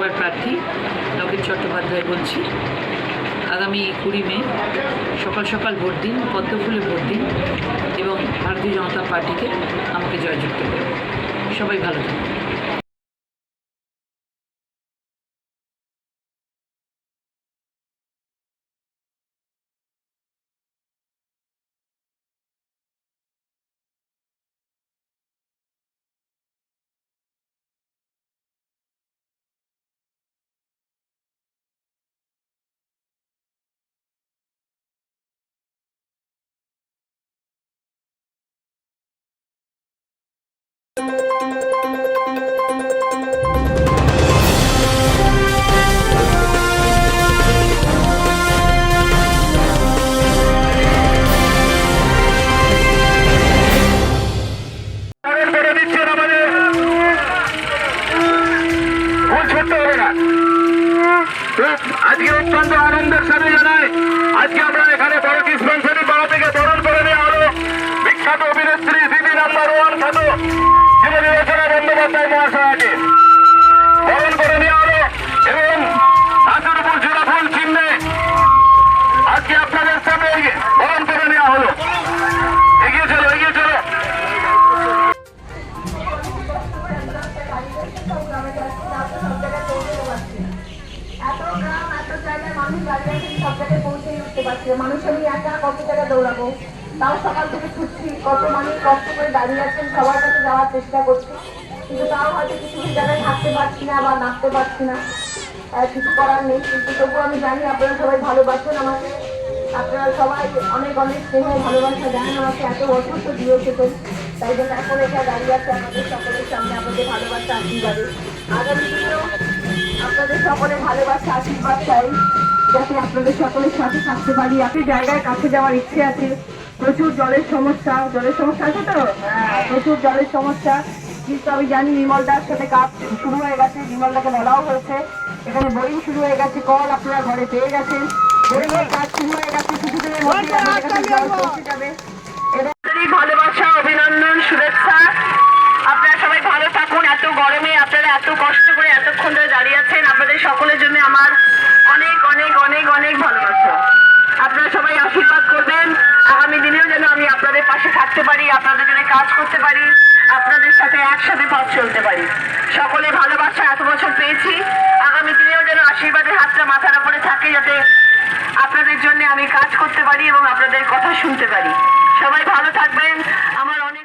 বিধানসভার প্রার্থী, লকেট চট্টোপাধ্যায় বলছি। আগামী কুড়ি মে, সকাল সকাল ভোট দিন পদ্মফুলে ভোট দিন এবং ভারতীয় জনতা পার্টিকে আমাকে জয়যুক্ত করে সবাই ভালো থাকুন। আজকে অত্যন্ত আনন্দের সাথে জানাই আজকে আমরা এখানে বড় বন্দ্যোপাধ্যায় মহাশয়াকে বরণ করে নেওয়া হলো এবং হাতের উপর জোড়া ফুল চিহ্নে আজকে আপনাদের সামনে বরণ করে নেওয়া হলো। মানুষ আমি একা কত জায়গায় দৌড়াবো। তাও সকাল থেকে ছুটছি, কত মানুষ কষ্ট করে দাঁড়িয়ে আছেন, সবার কাছে যাওয়ার চেষ্টা করছি। কিন্তু তাও হয়তো কিছু কিছু জায়গায় থাকতে পারছি না বা নাচতে পারছি না। কিছু করার নেই। কিন্তু তবুও আমি জানি আপনারা সবাই ভালোবাসেন আমাকে। আপনারা সবাই অনেক অনেক স্নেহ ভালোবাসা দেন আমাকে এত অসুস্থ দিয়ে এসেছেন। তাই জন্য এখন এটা দাঁড়িয়ে আছে আমাদের সকলের সামনে আমাদের ভালোবাসা আশীর্বাদে। আগামী দিনেও আপনাদের সকলে ভালোবাসা আশীর্বাদ চাই। যাতে আপনাদের সকলের সাথে থাকতে পারি। আপনি জায়গায় কাছে যাওয়ার ইচ্ছে আছে। প্রচুর জলের সমস্যা। জলের সমস্যা আছে তো? হ্যাঁ, প্রচুর জলের সমস্যা। কিন্তু আমি জানি নির্মলদার সাথে কাজ শুরু হয়ে গেছে নির্মলদাকে বলাও হয়েছে। এখানে বোরিং শুরু হয়ে গেছে কল আপনারা ঘরে পেয়ে গেছেন। বোরিং এর কাজ শুরু হয়ে গেছে কিছুদিনের মধ্যে পৌঁছে যাবে। ভালোবাসা অভিনন্দন শুভেচ্ছা। আপনারা সবাই ভালো থাকুন এত গরমে আপনারা এত কষ্ট করে এতক্ষণ ধরে দাঁড়িয়ে আছেন। আপনাদের সকলের জন্য আমার অনেক অনেক অনেক অনেক ভালোবাসা। আপনারা সবাই আশীর্বাদ করবেন। আগামী দিনেও যেন আমি আপনাদের পাশে থাকতে পারি আপনাদের জন্য কাজ করতে পারি। আপনাদের সাথে একসাথে পথ চলতে পারি। সকলে ভালোবাসা এত বছর পেয়েছি। আগামী দিনেও যেন আশীর্বাদের হাতটা মাথার উপরে থাকে যাতে আপনাদের জন্য আমি কাজ করতে পারি এবং আপনাদের কথা শুনতে পারি। সবাই ভালো থাকবেন। আমার অনেক